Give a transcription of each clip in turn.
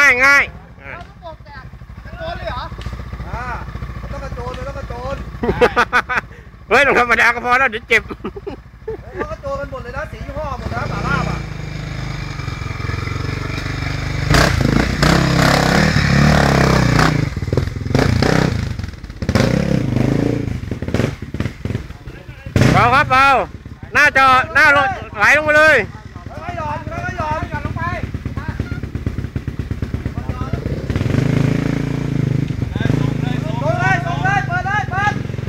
ายง่ายอ่าลูกโป่งแตกตะโกนเลยเหรออ่ามันต้องกระโจนมันต้องกระโจนเฮ้ยต้องธรรมดาก็พอแล้วเดี๋ยวเจ็บมันต้องกระโจนกันหมดเลยนะสียี่ห้อหมดนะสาลาบอะเบาครับเบาหน้าจอหน้าลงไหลลงมาเลยแล้วก็หย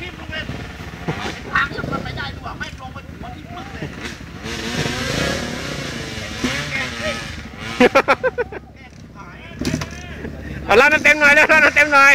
ทิ่มเลยทางยังมันไม่ได้ด้วยไม่ลงไปหัวทิ่มมึงเลยแกงเล่นเอาล้าน้ำเต็มหน่อยแล้วล่างน้ำเต็มหน่อย